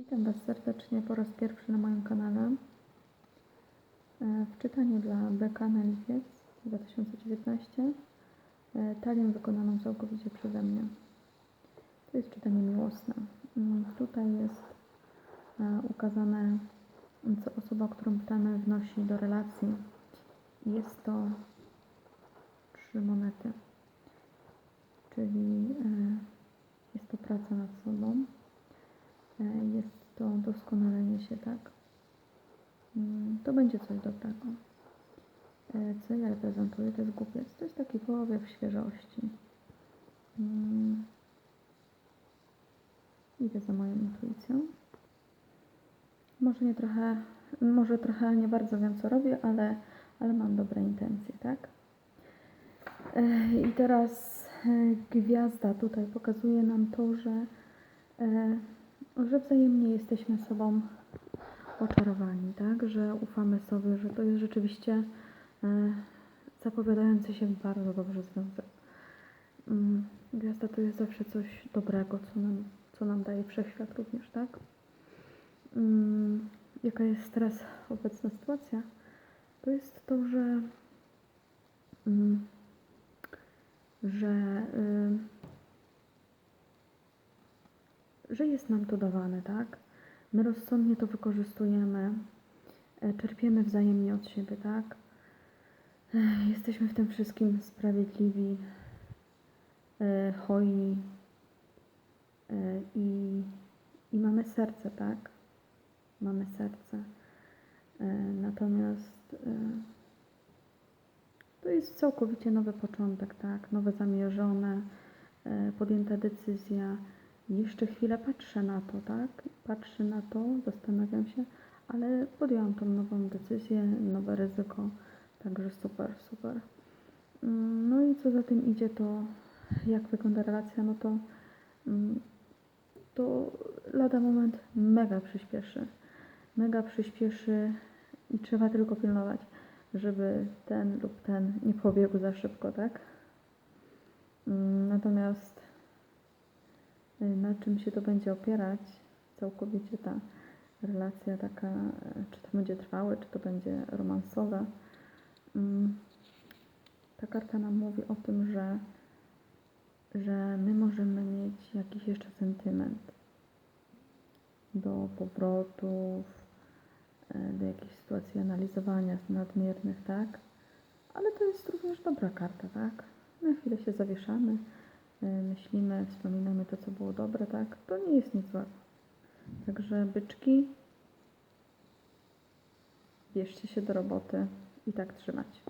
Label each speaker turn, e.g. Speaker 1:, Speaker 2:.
Speaker 1: Witam Was serdecznie po raz pierwszy na moim kanale. E, W czytaniu dla Beka na lipiec 2019 e, talię wykonaną całkowicie przeze mnie. To jest czytanie miłosne. Mm, Tutaj jest e, ukazane, co osoba, którą pytamy, wnosi do relacji. Jest to trzy monety, czyli e, jest to praca nad sobą. Doskonalenie się, tak? Mm, To będzie coś dobrego. E, Co ja reprezentuję? To jest głupiec. To jest taki powiew świeżości. Mm. Idę za moją intuicją. Może nie trochę, może trochę nie bardzo wiem, co robię, ale, ale mam dobre intencje, tak? E, I teraz e, gwiazda tutaj pokazuje nam to, że że wzajemnie jesteśmy sobą oczarowani, tak? Że ufamy sobie, że to jest rzeczywiście e, zapowiadający się bardzo dobrze związek. Mm, Gwiazda to jest zawsze coś dobrego, co nam, co nam daje wszechświat również, tak? Mm, Jaka jest teraz obecna sytuacja? To jest to, że mm, że że jest nam to dawane, tak? My rozsądnie to wykorzystujemy, e, czerpiemy wzajemnie od siebie, tak? Jesteśmy w tym wszystkim sprawiedliwi, e, hojni e, i, i mamy serce, tak? Mamy serce. Natomiast to jest całkowicie nowy początek, tak? Nowe zamierzone, podjęta decyzja. Jeszcze chwilę patrzę na to, tak? Patrzę na to, zastanawiam się, ale podjęłam tą nową decyzję, nowe ryzyko, także super, super. Mm, No i co za tym idzie, to jak wygląda relacja, no to, mm, to lada moment mega przyspieszy. Mega przyspieszy i trzeba tylko pilnować, żeby ten lub ten nie pobiegł za szybko, tak? Mm, Natomiast na czym się to będzie opierać, całkowicie ta relacja taka, e, czy to będzie trwałe, czy to będzie romansowe. Mm, Ta karta nam mówi o tym, że, że my możemy mieć jakiś jeszcze sentyment do powrotów, e, do jakichś sytuacji analizowania nadmiernych, tak? Ale to jest również dobra karta, tak? Na chwilę się zawieszamy, myślimy, wspominamy to, co było dobre, tak? To nie jest nic złego. Także byczki, bierzcie się do roboty i tak trzymać.